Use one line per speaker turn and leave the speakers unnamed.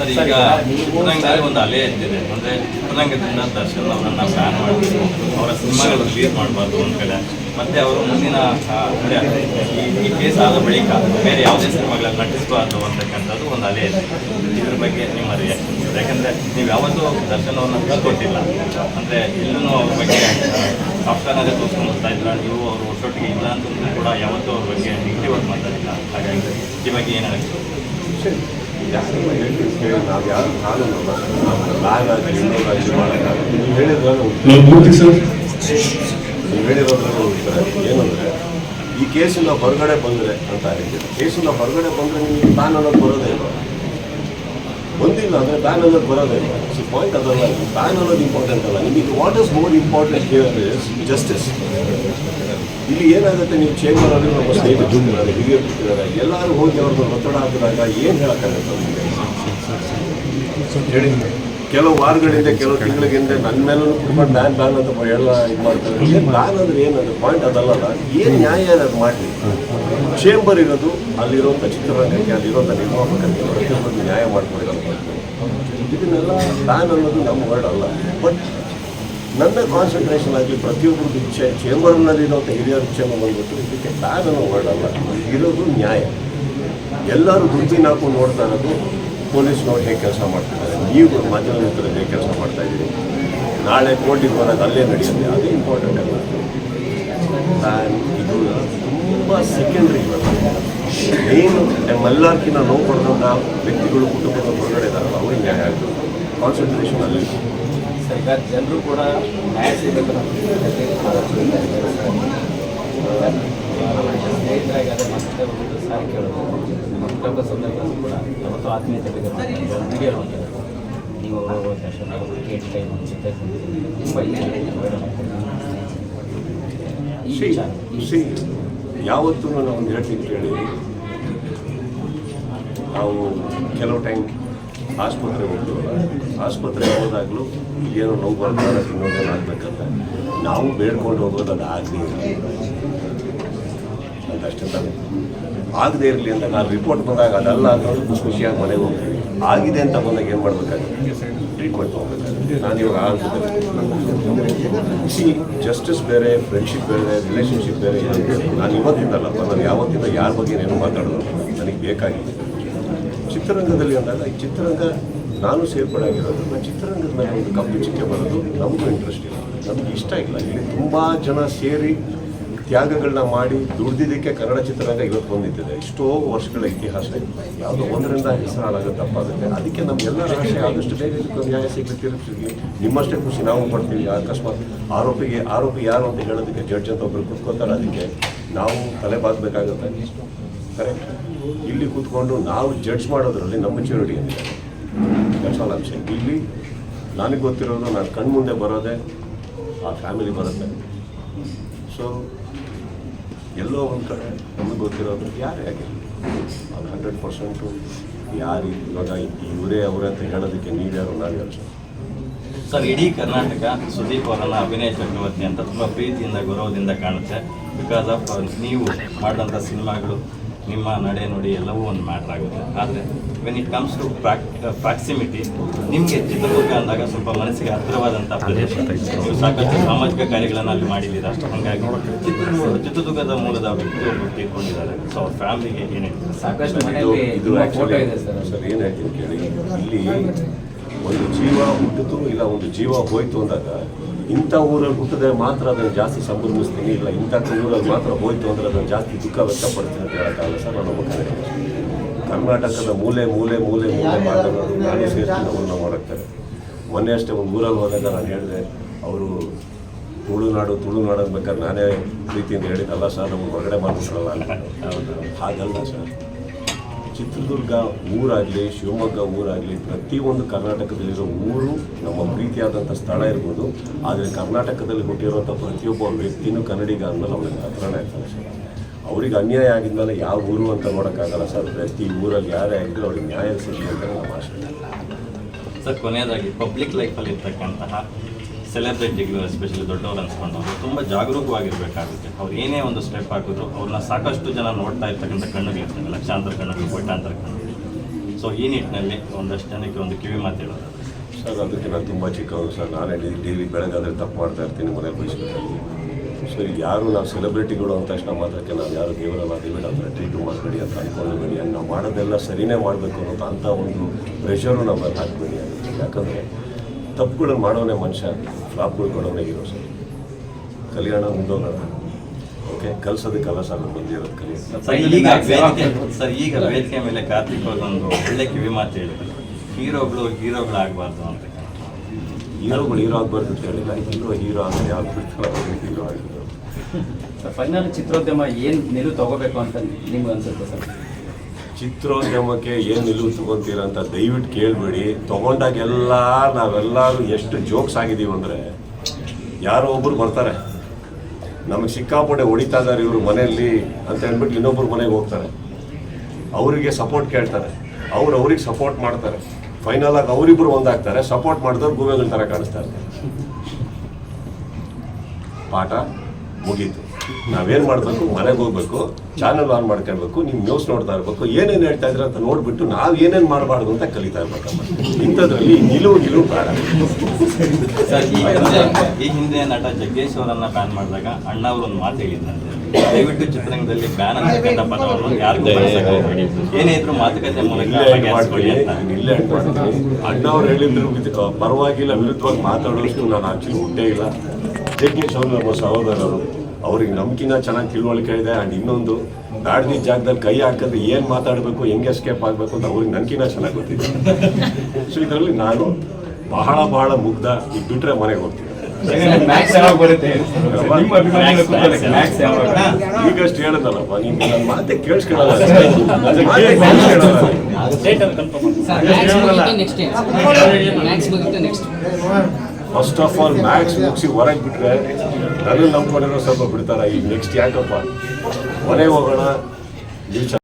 Sir ಈಗ ಚಿತ್ರರಂಗದಲ್ಲಿ ಒಂದು ಅಲೆ ಎದ್ದಿದೆ ಅಂದರೆ ಚಿತ್ರರಂಗದಿಂದ ದರ್ಶನ್ ಅವರನ್ನ ಬ್ಯಾನ್ ಮಾಡಬೇಕು ಅವರ ಸಿನಿಮಾಗಳು ರಿಲೀಸ್ ಮಾಡಬಾರ್ದು ಒಂದು ಕಡೆ. ಮತ್ತೆ ಅವರು ಮುಂದಿನ ಆ, ಈ ಕೇಸ್ ಆದ ಬಳಿಕ ಬೇರೆ ಯಾವುದೇ ಸಿನಿಮಾಗಳಲ್ಲಿ ನಟಿಸಬಾರ್ದು ಅಂತಕ್ಕಂಥದ್ದು ಒಂದು ಅಲೆ ಇದೆ. ಇದ್ರ ಬಗ್ಗೆ ನಿಮ್ಮ ರಿಯಾಕ್ಷನ್ ಯಾಕಂದ್ರೆ ನೀವು ಯಾವತ್ತೂ ದರ್ಶನ್ ಅವ್ರನ್ನ ಬಿಟ್ಕೊಟ್ಟಿಲ್ಲ. ಅಂದರೆ ಎಲ್ಲೂ ಅವ್ರ ಬಗ್ಗೆ ಸಾಫ್ಟ್ವೇರ್ನಾಗೆ ತೋರಿಸ್ಕೊಂಡು ಬರ್ತಾ ಇದ್ರ? ನೀವು ಅವರು ಒಟ್ಟೊಟ್ಟಿಗೆ ಇಲ್ಲ ಅಂತಂದ್ರೂ ಕೂಡ ಯಾವತ್ತೂ ಅವ್ರ ಬಗ್ಗೆ ನೆಗೆಟಿವ್ ಮಾಡ್ತಾ ಇಲ್ಲ ಹಾಗಾಗಿ ಈ ಬಗ್ಗೆ ಏನು
ಯಾರು ಹೇಳ್ತೀವಿ ಕೇಳಿ ನಾವು ಯಾರು ನಾನು ನೀವು ಹೇಳಿದ್ರಾಗ ನೀವು ಏನಂದರೆ, ಈ ಕೇಸಿಂದ ಹೊರಗಡೆ ಬಂದರೆ ಅಂತ ಹೇಳ್ತೀವಿ ಕೇಸಿಂದ ಹೊರಗಡೆ ಬಂದರೆ ನಿಮಗೆ ತಾನು ಅನ್ನೋದು ಬರೋದೇ ಇಲ್ಲ. ಒಂದಿಲ್ಲ ಅಂದರೆ ಬ್ಯಾನ್ ಅನ್ನೋದು ಬರೋದೇ ಸೊ ಪಾಯಿಂಟ್ ಅದಲ್ಲ ಬ್ಯಾನ್ ಅನ್ನೋದು ಇಂಪಾರ್ಟೆಂಟ್ ಅಲ್ಲ ನಿಮಗೆ what is more important here is justice ಇಲ್ಲಿ ಏನಾಗುತ್ತೆ ನೀವು ಚೇಂಬರಲ್ಲಿ ನಮ್ಮ ಸ್ನೇಹಿತರು ನಾನು ಹಿರಿಯರು ಕೊಟ್ಟಿದ್ದಾರೆ ಎಲ್ಲರೂ ಹೋಗಿ ಅವ್ರದ್ದು ಒತ್ತಡ ಹಾಕಿದಾಗ ಏನು ಹೇಳೋಕ್ಕಾಗುತ್ತೆ ಅವ್ರಿಗೆ? ಕೆಲವು ವಾರಗಳಿಂದ, ಕೆಲವು ತಿಂಗಳಿಗಿಂದ ನನ್ನ ಮೇಲೂ ತುಂಬ ಬ್ಯಾನ್ ಬ್ಯಾನ್ ಅಂತ ಎಲ್ಲ ಇದು ಮಾಡ್ತಾರೆ. ಬ್ಯಾನ್ ಅಂದ್ರೆ ಏನದು ಪಾಯಿಂಟ್ ಅದಲ್ಲ ಏನು ನ್ಯಾಯ ಅದು ಮಾಡಲಿ? ಚೇಂಬರ್ ಇರೋದು ಅಲ್ಲಿರೋ ಚಿತ್ರರಂಗಕ್ಕೆ ಅಲ್ಲಿರುವಂಥ ನಿರ್ಮಾಪಕರಿಗೆ ಪ್ರತಿಯೊಬ್ಬರು ನ್ಯಾಯ ಮಾಡ್ಕೊಡ್ತಾರೆ ಇದನ್ನೆಲ್ಲ ಬ್ಯಾನ್ ಅನ್ನೋದು ನಮ್ಮ ವರ್ಡ್ ಅಲ್ಲ. ಬಟ್ ನನ್ನ ಕಾನ್ಸಂಟ್ರೇಷನ್ ಆಗಿ ಪ್ರತಿಯೊಬ್ಬರು ಇಚ್ಛೆ ಚೇಂಬರ್ನಲ್ಲಿ ಇರುವಂಥ ಹಿರಿಯರ ಇಚ್ಛೆ ಬಂದ್ಬಿಟ್ಟು ಇದಕ್ಕೆ ಬ್ಯಾನ್ ಅನ್ನೋ ವರ್ಡ್ ಅಲ್ಲ. ಇರೋದು ನ್ಯಾಯ. ಎಲ್ಲರೂ ದುಡ್ಡಿನ ಹಾಕೊಂಡು ನೋಡ್ತಾ ಇರೋದು ಪೊಲೀಸ್ನವ್ರು ಹೇಗೆ ಕೆಲಸ ಮಾಡ್ತಿದ್ದಾರೆ. ನೀವು ಮಾಧ್ಯಮ ಹೇಗೆ ಕೆಲಸ ಮಾಡ್ತಾ ಇದ್ದೀರಿ? ನಾಳೆ ಕೋರ್ಟಿಗೆ ಬರೋದು ಅಲ್ಲೇ ನಡೆಯುತ್ತೆ. ಅದು ಇಂಪಾರ್ಟೆಂಟ್ ಅಲ್ಲ ಇದು ತುಂಬ ಸೆಕೆಂಡ್ರಿ ಏನು ನಮ್ಮೆಲ್ಲರ್ಕಿಂತ ನೋವು ಪಡೆದಂಥ ವ್ಯಕ್ತಿಗಳು ಕುಟುಂಬದ ಹೊರಗಡೆ ಇದ್ದಾರಲ್ಲ, ಅವ್ರಿಗೆ ನ್ಯಾಯ ಆಗಬೇಕು ಕಾನ್ಸಂಟ್ರೇಷನ್ ಅಲ್ಲಿ.
ಸರ್ಕಾರ ಜನರು ಕೂಡ ನ್ಯಾಯ ಸಿಗಬೇಕು ಕೂಡ ಯಾವತ್ತೂ ಆತ್ಮೀಯತೆ ಬಗ್ಗೆ ಮಾತಾಡೋದು ವಿಡಿಯೋ ನೋಡ್ತಾರೆ ನೀವು ಅವರು ದರ್ಶನ ಅವರು ಕೇಟ್ ಕೈ ಜೊತೆ ತುಂಬ ಈ
ಸಿ
ವಿಚಾರ
ಸಿ ಯಾವತ್ತೂ ನಾವು ಒಂದು ಹೇಳ್ತೀನಿ ಕೇಳಿ. ನಾವು ಕೆಲವು ಟೈಮ್ ಆಸ್ಪತ್ರೆ ಹೋಗ್ತೀವಲ್ಲ ಆಸ್ಪತ್ರೆಗೆ ಹೋದಾಗಲೂ ಏನೋ ನೋವು ಬರ್ತಾರೆ ಇನ್ನೊಂದೇನು ನಾವು ಬೇಡ್ಕೊಂಡು ಹೋಗೋದು ಅದು ಆಗಲಿ ಅಂತ ಅಷ್ಟೇ ತಾನೆ ಆಗದೆ ಇರಲಿ ಅಂತ ನಾನು ರಿಪೋರ್ಟ್ ಬಂದಾಗ ಅದಲ್ಲ ಅನ್ನೋದು ಖುಷಿ ಖುಷಿಯಾಗಿ ಮನೆಗೆ ಹೋಗಿ. ಆಗಿದೆ ಅಂತ ಬಂದಾಗ ಏನು ಮಾಡಬೇಕಾಗುತ್ತೆ? ಟ್ರೀಟ್ಮೆಂಟ್ ಹೋಗ್ಬೇಕಾಗುತ್ತೆ ನಾನು ಇವಾಗ ಸಿ ಜಸ್ಟಿಸ್ ಬೇರೆ ಫ್ರೆಂಡ್ಶಿಪ್ ಬೇರೆ ರಿಲೇಷನ್ಶಿಪ್ ಬೇರೆ. ನಾನು ಇವತ್ತಿಂದಲ್ಲಪ್ಪ ನಾನು ಯಾವತ್ತಿಂದ ಯಾರ ಬಗ್ಗೆ ಏನೇನು ಮಾತಾಡೋದು ನನಗೆ ಬೇಕಾಗಿದೆ. ಚಿತ್ರರಂಗದಲ್ಲಿ ಅಂದಾಗ, ಈ ಚಿತ್ರರಂಗ ನಾನು ಸೇರ್ಪಡೆ ನಾನು ಚಿತ್ರರಂಗದ ಮೇಲೆ ಒಂದು ಕಪ್ಪು ಚಿಕ್ಕೆ ಬರೋದು ನಮಗೂ ಇಂಟ್ರೆಸ್ಟ್ ಇಲ್ಲ. ನಮಗೆ ಇಷ್ಟ ಇಲ್ಲ. ಇಲ್ಲಿ ತುಂಬ ಜನ ಸೇರಿ ತ್ಯಾಗಗಳನ್ನ ಮಾಡಿ ದುಡ್ದಿದ್ದಕ್ಕೆ ಕನ್ನಡ ಚಿತ್ರರಂಗ ಇವತ್ತು ಬಂದಿದ್ದಿದೆ. ಎಷ್ಟೋ ವರ್ಷಗಳ ಇತಿಹಾಸ ಯಾವುದೋ ಒಂದರಿಂದ ಹೆಸರು ಹಾಳಾಗೋದು ತಪ್ಪಾಗುತ್ತೆ ಅದಕ್ಕೆ ನಮಗೆಲ್ಲ ಆಸೆ, ಆದಷ್ಟು ಬೇಗ ನ್ಯಾಯ ಸಿಗಲಿ ತಿರುಗಿಸಿ ನಿಮ್ಮಷ್ಟೇ ಖುಷಿ, ನಾವು ಪಡ್ತೀವಿ. ಅಕಸ್ಮಾತ್ ಆರೋಪಿಗೆ, ಆರೋಪಿ ಯಾರು ಅಂತ ಹೇಳೋದಕ್ಕೆ ಜಡ್ಜ್ ಅಂತ ಒಬ್ಬರು ಕುತ್ಕೋತಾರೆ ಅದಕ್ಕೆ ನಾವು ತಲೆ ಬಾಗಬೇಕಾಗುತ್ತೆ ಕರೆಕ್ಟ್ ಇಲ್ಲಿ ಕೂತ್ಕೊಂಡು ನಾವು ಜಡ್ಜ್ ಮಾಡೋದ್ರಲ್ಲಿ ನಮ್ಮ ಮೆಚುರಿಟಿ ಆಲ್ ಅಂಶ ಇಲ್ಲಿ ನನಗೆ ಗೊತ್ತಿರೋದು, ನಾನು ಕಣ್ಮುಂದೆ ಬರೋದೇ, ಆ ಫ್ಯಾಮಿಲಿ ಬರುತ್ತೆ. ಸೊ ಎಲ್ಲೋ ಒಂದು ಕಡೆ, ನಮಗೆ ಗೊತ್ತಿರೋದು ಯಾರೇ ಆಗಿರಲಿ ಅದು ಹಂಡ್ರೆಡ್ ಪರ್ಸೆಂಟು ಯಾರು ಇವಾಗ ಇವರೇ ಅವರೇ ಅಂತ ಹೇಳೋದಕ್ಕೆ ನಾವ್ಯಾರು ಸರ್
ಸರ್, ಇಡೀ ಕರ್ನಾಟಕ ಸುದೀಪ್ ಅವರನ್ನ ಅಭಿನಯ ಚಕ್ರವರ್ತಿ ಅಂತ ತುಂಬ ಪ್ರೀತಿಯಿಂದ, ಗೌರವದಿಂದ ಕಾಣುತ್ತೆ. ಬಿಕಾಸ್ ಆಫ್ ನೀವು ಮಾಡಿದಂಥ ಸಿನಿಮಾಗಳು ನಿಮ್ಮ ನಡೆ ನುಡಿ ಎಲ್ಲವೂ ಒಂದು ಮ್ಯಾಟ್ರ್ ಆಗುತ್ತೆ. ಆದರೆ when it comes to ಪ್ರಾಕ್ proximity ನಿಮಗೆ ಚಿತ್ರದುರ್ಗ ಅಂದಾಗ ಸ್ವಲ್ಪ ಮನಸ್ಸಿಗೆ ಹತ್ತಿರವಾದಂಥ ಪ್ರದೇಶ. ನೀವು ಸಾಕಷ್ಟು ಸಾಮಾಜಿಕ ಕಾರ್ಯಗಳನ್ನು ಅಲ್ಲಿ ಮಾಡಿದ್ದೀರಾ. ಹಾಗಾಗಿ ಚಿತ್ರದುರ್ಗ ಚಿತ್ರದುರ್ಗದ ಮೂಲದ ವ್ಯಕ್ತಿ ಒಬ್ಬರು ತೀರ್ಕೊಂಡಿದ್ದಾರೆ ಸೊ ಅವ್ರ ಫ್ಯಾಮಿಲಿಗೆ ಏನೇನು
ಸಾಕಷ್ಟು
ಇದು
ಮನೆಯಲ್ಲಿ
ಇದು
ಫೋಟೋ ಇದೆ ಸರ್.
ಸರ್ ಏನು ಹೇಳ್ತೀನಿ ಕೇಳಿ. ಇಲ್ಲಿ ಒಂದು ಜೀವ ಹುಟ್ಟಿತು ಇಲ್ಲ ಒಂದು ಜೀವ ಹೋಯ್ತು ಅಂದಾಗ ಇಂಥ ಊರಲ್ಲಿ ಹುಟ್ಟಿದ್ರೆ ಮಾತ್ರ ಅದನ್ನು ಜಾಸ್ತಿ ಸಂಭ್ರಮಿಸ್ತೀನಿ. ಇಲ್ಲ, ಇಂಥ ಊರಲ್ಲಿ ಮಾತ್ರ ಹೋಯ್ತು ಅಂದ್ರೆ ಅದನ್ನು ಜಾಸ್ತಿ ದುಃಖ ವ್ಯಕ್ತಪಡ್ತೀನಿ ಅಂತ ಹೇಳೋಕ್ಕಾಗಲ್ಲ ಸರ್ ನಾನು ಒಬ್ಬ ಕರ್ನಾಟಕದ ಮೂಲೆ ಮೂಲೆ ಮೂಲೆ ಮೂಲೆ ಮಾತನಾಡೋದು ನಾನು ಮಾಡೋಕ್ತಾರೆ ಮೊನ್ನೆ ಅಷ್ಟೇ ಒಂದು ಊರಲ್ಲಿ ಹೋದಾಗ ನಾನು ಹೇಳಿದೆ, ಅವರು ತುಳುನಾಡು ತುಳುನಾಡು ಬೇಕಾದ್ರೆ ನಾನೇ ಪ್ರೀತಿಯಿಂದ ಹೇಳಿದ್ದಲ್ಲ ಸರ್, ನಮ್ಗೆ ಹೊರಗಡೆ ಮಾಡ್ಬಿಟ್ರಲ್ಲ ಹಾಗಲ್ಲ ಸರ್. ಚಿತ್ರದುರ್ಗ ಊರಾಗಲಿ, ಶಿವಮೊಗ್ಗ ಊರಾಗಲಿ, ಪ್ರತಿಯೊಂದು ಕರ್ನಾಟಕದಲ್ಲಿರೋ ಊರು ನಮ್ಮ ಪ್ರೀತಿಯಾದಂಥ ಸ್ಥಳ ಇರ್ಬೋದು. ಆದರೆ ಕರ್ನಾಟಕದಲ್ಲಿ ಹುಟ್ಟಿರುವಂಥ ಪ್ರತಿಯೊಬ್ಬ ವ್ಯಕ್ತಿನೂ ಕನ್ನಡಿಗ ಅಂದಮೇಲೆ ಅವ್ರಿಗೆ ಹತ್ರಣ ಇರ್ತಾರೆ ಸರ್. ಅವ್ರಿಗೆ ಅನ್ಯಾಯ ಆಗಿದ್ಮೇಲೆ ಯಾವ ಊರು ಅಂತ ನೋಡೋಕ್ಕಾಗಲ್ಲ ಸರ್. ಪ್ರತಿ ಊರಲ್ಲಿ ಯಾರೇ ಆಗಿದ್ರು ಅವ್ರಿಗೆ ನ್ಯಾಯ ಸಿಗಲಿ ಅಂತ ನಮ್ಮ ಆಶೆ
ಸರ್, ಕೊನೆಯದಾಗಿ ಪಬ್ಲಿಕ್ ಲೈಫಲ್ಲಿ ಇರ್ತಕ್ಕಂತಹ ಸೆಲೆಬ್ರಿಟಿಗಳು ಎಸ್ಪೆಷಲಿ ದೊಡ್ಡವರು ಅನ್ಸ್ಕೊಂಡವರು ತುಂಬ ಜಾಗರೂಕವಾಗಿರ್ಬೇಕಾಗುತ್ತೆ. ಅವ್ರು ಏನೇ ಒಂದು ಸ್ಟೆಪ್ ಹಾಕಿದ್ರು ಅವ್ರನ್ನ ಸಾಕಷ್ಟು ಜನ ನೋಡ್ತಾ ಇರ್ತಕ್ಕಂಥ ಕಣ್ಣುಗಳಿರ್ತವೆ ಲಕ್ಷಾಂತರ ಕಣ್ಣುಗಳು, ಕೋಟ್ಯಾಂತರ ಕಣ್ಣುಗಳು. ಸೊ ಈ ನಿಟ್ಟಿನಲ್ಲಿ ಒಂದಷ್ಟು ಜನಕ್ಕೆ ಒಂದು ಕಿವಿ ಮಾತು ಹೇಳೋದು.
ಸರ್, ಅದಕ್ಕೆ ನಾನು ತುಂಬ ಚಿಕ್ಕವರು ಸರ್. ನಾನೇ ಡೈಲಿ ಬೆಳಗಾದರೆ ತಪ್ಪು ಮಾಡ್ತಾ ಇರ್ತೀನಿ ಮನೆ ಬಯಸ್ಕೊಳ್ತೀನಿ ಸರ್ ಯಾರು ನಾವು ಸೆಲೆಬ್ರಿಟಿಗಳು ಅಂತ ತಕ್ಷಣ ಮಾತ್ರಕ್ಕೆ ನಾವು ಯಾರು ದೇವರಲ್ಲ ದೇವರ ಅಂದರೆ ಟ್ರೀಟು ಮಾಡಬೇಡಿ ಅಂತ ಅನ್ಕೊಂಡ್ಬೇಡಿ ನಾವು ಮಾಡೋದೆಲ್ಲ ಸರಿನೇ ಮಾಡಬೇಕು ಅನ್ನೋದು ಅಂಥ ಒಂದು ಪ್ರೆಷರು ನಮ್ಮಲ್ಲಿ ಹಾಕಬೇಡಿ ಯಾಕಂದರೆ ತಪ್ಪುಗಳನ್ನು ಮಾಡೋನೇ ಮನುಷ್ಯ ಫ್ಲಾಪ್ಗಳು ಕೊಡೋನೇ ಹೀರೋ ಸರ್. ಕಲ್ಯಾಣ ಮುಂದೋಗೋಣ ಓಕೆ ಕಲ್ಸೋದಕ್ಕೆಲ್ಲ ಸರ್ ನಾನು ಬಂದಿರೋದು ಕಲಿಯೋದು
ಸರ್ ಈಗ ವೇದಿಕೆ ಸರ್ ಈಗ ವೇದಿಕೆ ಮೇಲೆ ಕಾರ್ತಿಕ್ ಒಂದು ಒಳ್ಳೆ ಕಿವಿ ಮಾತು ಹೇಳಿದ್ರು. ಹೀರೋಗಳು ಹೀರೋಗಳಾಗಬಾರ್ದು ಅಂತ
ಹೀರೋಗಳು ಹೀರೋ ಆಗಬಾರ್ದು ಅಂತ ಹೇಳಿಲ್ಲ ಹೀರೋ ಹೀರೋ ಅಂದರೆ ಯಾರು ಬಿಡ್ತಾರೆ ಹೀರೋ ಆಗಿದ್ದರು
ಸರ್ ಫೈನಲ್ ಚಿತ್ರೋದ್ಯಮ ಏನು ನಿಲುವು ತಗೋಬೇಕು ಅಂತ ನಿಮ್ಗೆ ಅನ್ಸುತ್ತೆ ಸರ್?
ಚಿತ್ರೋದ್ಯಮಕ್ಕೆ ಏನು ನಿಲುವು ತಗೊಂತೀರ ಅಂತ ದಯವಿಟ್ಟು ಕೇಳಬೇಡಿ. ತಗೊಂಡಾಗೆಲ್ಲ ನಾವೆಲ್ಲರೂ ಎಷ್ಟು ಜೋಕ್ಸ್ ಆಗಿದ್ದೀವಿ ಅಂದರೆ ಯಾರೋ ಒಬ್ಬರು ಬರ್ತಾರೆ. ನಮಗೆ ಸಿಕ್ಕಾಪಟ್ಟೆ ಹೊಡಿತಾ ಇದ್ದಾರೆ ಇವರು ಮನೆಯಲ್ಲಿ ಅಂತ ಹೇಳ್ಬಿಟ್ಟು ಇನ್ನೊಬ್ಬರು ಮನೆಗೆ ಹೋಗ್ತಾರೆ. ಅವರಿಗೆ ಸಪೋರ್ಟ್ ಕೇಳ್ತಾರೆ. ಅವ್ರು ಅವ್ರಿಗೆ ಸಪೋರ್ಟ್ ಮಾಡ್ತಾರೆ. ಫೈನಲ್ ಆಗಿ ಅವರಿಬ್ಬರು ಒಂದಾಗ್ತಾರೆ. ಸಪೋರ್ಟ್ ಮಾಡಿದವ್ರು ಗೂವೆಗಳ ಥರ ಕಾಣಿಸ್ತಾರೆ ಪಾಠ ಮುಗೀತು. ನಾವೇನು ಮಾಡಬೇಕು? ಮನೆಗೆ ಹೋಗ್ಬೇಕು ಚಾನಲ್ ಆನ್ ಮಾಡ್ಕೊಳ್ಬೇಕು ನೀವು ನ್ಯೂಸ್ ನೋಡ್ತಾ ಇರಬೇಕು ಏನೇನು ಹೇಳ್ತಾ ಇದ್ರೆ ಅಂತ ನೋಡ್ಬಿಟ್ಟು ನಾವು ಏನೇನು ಮಾಡಬಾರ್ದು ಅಂತ ಕಲಿತಾ ಇರ್ಬೇಕಮ್ಮ ಇಂಥದ್ರಲ್ಲಿ ನಿಲುವು ನಿಲುವು ಬೇಡ.
ಸರ್ ಈ ಹಿಂದೆ ನಟ ಜಗ್ಗೇಶ್ ಅವರನ್ನ ಬ್ಯಾನ್ ಮಾಡಿದಾಗ ಅಣ್ಣ ಅವರು ಒಂದು ಮಾತು ಹೇಳಿದ್ದಂತೆ ದಯವಿಟ್ಟು ಚಿತ್ರರಂಗದಲ್ಲಿ ಬ್ಯಾನ್ ಅಂತಕ್ಕಂಥ ಪದವನ್ನು ಯಾರಿಗೂ ಬಳಸಕ್ಕೆ ಏನೇ ಇದ್ರು ಮಾತುಕತೆ ಮೂಲಕ
ಇಲ್ಲೇ
ಅಣ್ಣ
ಅವ್ರು
ಅಂತ.
ನಾನು ಇಲ್ಲೇ ಎಂಡ್ ಮಾಡ್ತೀನಿ. ಅಣ್ಣವ್ರು ಹೇಳಿದ್ರು ಪರವಾಗಿಲ್ಲ ವಿರುದ್ಧವಾಗಿ ಮಾತಾಡೋಷ್ಟು ನಾನು ಆಕ್ಚುಲಿ ಹುಟ್ಟೇ ಇಲ್ಲ. ಜಗ್ಗೇಶ್ ಅವರು ನಮ್ಮ ಸಹೋದರರು. ಅವ್ರಿಗೆ ನಮ್ಗಿನ್ನ ಚೆನ್ನಾಗಿ ತಿಳುವಳಿಕೆ ಇದೆ ಆ್ಯಂಡ್ ಇನ್ನೊಂದು ಬ್ಯಾಡ್ದಿ ಜಾಗದಲ್ಲಿ ಕೈ ಹಾಕಿದ್ರೆ ಏನು ಮಾತಾಡಬೇಕು ಹೆಂಗೆ ಎಸ್ಕೇಪ್ ಆಗಬೇಕು ಅಂತ ಅವ್ರಿಗೆ ನನ್ಕಿನ್ನ ಚೆನ್ನಾಗಿ ಗೊತ್ತಿದೆ. ಸೊ ಇದರಲ್ಲಿ ನಾನು ಬಹಳ ಬಹಳ ಮುಗ್ಧ ಈಗ ಬಿಟ್ರೆ ಮನೆಗೆ ಹೋಗ್ತೀನಿ.
ಮ್ಯಾಕ್ಸ್ ಯಾವಾಗ ಬರುತ್ತೆ? ನಿಮ್ಮ ಅಭಿಮಾನಿಗಳ ಕೂತ್ಕೊಳ್ಳೋಕೆ ಯಾವಾಗ?
ಈಗಷ್ಟು ಹೇಳದಲ್ಲಪ್ಪ ನೀವು ನನ್ನ ಮಾತೆ ಕೇಳಿಸ್ಕೊಳ್ಳಲ್ಲ.
Next
first of all max ಮುಗಿಸಿ ಹೊರಗೆ ಬಿಟ್ರೆ ನನ್ನ ನಂಬ್ಕೊಂಡಿರೋ ಸ್ವಲ್ಪ ಬಿಡ್ತಾರ? ಈಗ ನೆಕ್ಸ್ಟ್ ಯಾಕಪ್ಪ? ಮನೆಗೆ ಹೋಗೋಣ. ನೀವು